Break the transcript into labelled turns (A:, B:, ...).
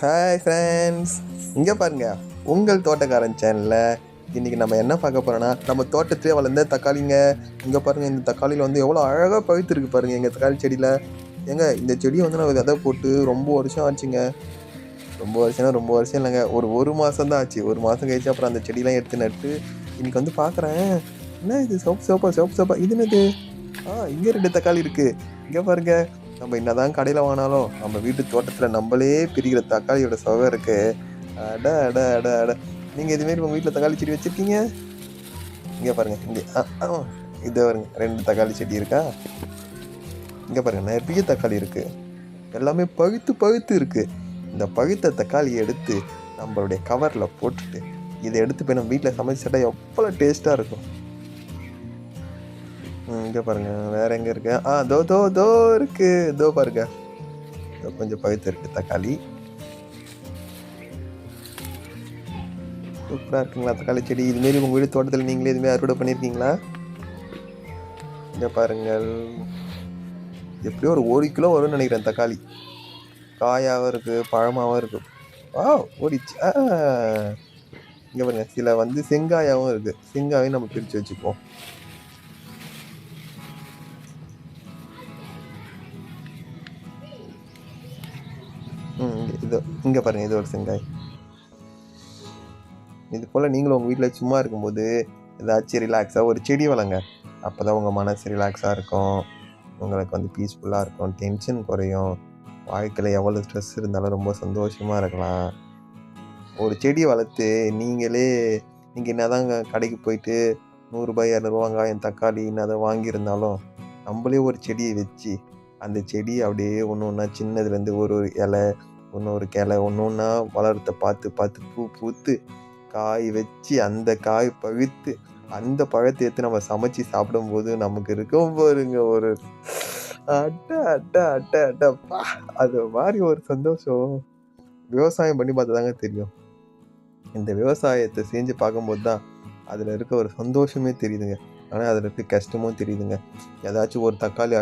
A: Hi friends இங்கே பாருங்க. உங்கள் தோட்டக்காரன் சேனலில் இன்றைக்கி நம்ம என்ன பார்க்க போகிறோன்னா நம்ம தோட்டத்திலே வளர்ந்த தக்காளிங்க. இங்கே பாருங்கள் இந்த தக்காளியில் வந்து எவ்வளோ அழகாக பழுத்துருக்கு பாருங்கள் எங்கள் தக்காளி செடியில். ஏங்க இந்த செடியை வந்து நான் விதை போட்டு ரொம்ப வருஷம் ஆச்சுங்க. ரொம்ப வருஷம்னா ரொம்ப வருஷம் இல்லைங்க. ஒரு ஒரு மாதம் தான் ஆச்சு. ஒரு மாதம் கழிச்சு அப்புறம் அந்த செடியெலாம் எடுத்து நட்டு இன்னைக்கு வந்து பார்க்குறேன். என்ன இது? சோப்பு சோப்பா சோப்பு சோப்பா. இது என்னது? ஆ இங்கே ரெண்டு தக்காளி இருக்குது இங்கே பாருங்க. நம்ம என்னதான் கடையில் வாங்கினாலும் நம்ம வீட்டு தோட்டத்தில் நம்மளே பிரிக்கிற தக்காளியோட சுவை இருக்கு. அட அட அட அட. நீங்கள் இதுமாரி உங்கள் வீட்டில் தக்காளி செடி வச்சுருக்கீங்க? இங்கே பாருங்க இங்கே. ஆ ஆ பாருங்க ரெண்டு தக்காளி செடி இருக்கா? இங்கே பாருங்கள் நிறைய தக்காளி இருக்குது எல்லாமே பழுத்து பழுத்து இருக்குது இந்த பழுத்த தக்காளியை எடுத்து நம்மளுடைய கவரில் போட்டுட்டு இதை எடுத்து போய் நம்ம வீட்டில் சமைச்சு சாப்பிட்டா எவ்வளோ டேஸ்ட்டாக இருக்கும். இங்கே பாருங்க. வேற எங்கே இருக்கு? ஆ தோ தோ தோ இருக்கு. தோ பாருங்க. கொஞ்சம் பகுத்து இருக்கு தக்காளி. சூப்பராக இருக்குங்களா தக்காளி செடி. இதுமாரி உங்கள் வீடு தோட்டத்தில் நீங்களே இதுமாரி அறுவடை பண்ணியிருக்கீங்களா இங்கே பாருங்கள். எப்படியோ ஒரு ஒரு கிலோ வரும்னு நினைக்கிறேன் தக்காளி. காயாகவும் இருக்குது பழமாகவும் இருக்கு. ஆ ஓடிச்சு. ஆ. இங்கே பாருங்கள் சில வந்து செங்காயாகவும் இருக்குது செங்காயும் நம்ம பிரித்து வச்சுப்போம் ம். இது இங்கே பாருங்கள் இது ஒரு செங்காய். இது போல் நீங்களும் உங்கள் வீட்டில் சும்மா இருக்கும்போது ஏதாச்சும் ரிலாக்ஸாக ஒரு செடி வளங்க. அப்போ தான் உங்கள் மனசு ரிலாக்ஸாக இருக்கும். உங்களுக்கு வந்து பீஸ்ஃபுல்லாக இருக்கும். டென்ஷன் குறையும். வாழ்க்கையில் எவ்வளோ ஸ்ட்ரெஸ் இருந்தாலும் ரொம்ப சந்தோஷமாக இருக்கலாம். ஒரு செடியை வளர்த்து நீங்களே நீங்கள் என்னதான் கடைக்கு போயிட்டு நூறுரூபாய் இரநூறுவா வெங்காயம் தக்காளி என்னதான் வாங்கியிருந்தாலும் நம்மளே ஒரு செடியை வச்சு அந்த செடி அப்படியே ஒன்று ஒன்றா சின்னதுலேருந்து ஒரு ஒரு இலை ஒன்று ஒரு கிளை ஒன்று ஒன்றா வளர்த்த பார்த்து பார்த்து பூ பூத்து காய் வச்சு அந்த காய் பழுத்து அந்த பழத்தை எடுத்து நம்ம சமைச்சு சாப்பிடும்போது நமக்கு இருக்கும் பாருங்க ஒரு அட்டை அட்டை அட்டை அட்டப்பா அது மாதிரி ஒரு சந்தோஷம். விவசாயம் பண்ணி பார்த்தா தாங்க தெரியும். இந்த விவசாயத்தை செஞ்சு பார்க்கும்போது தான் அதில் இருக்க ஒரு சந்தோஷமே தெரியுதுங்க. ஆனால் அதில் இருக்க கஷ்டமும் தெரியுதுங்க. ஏதாச்சும் ஒரு தக்காளி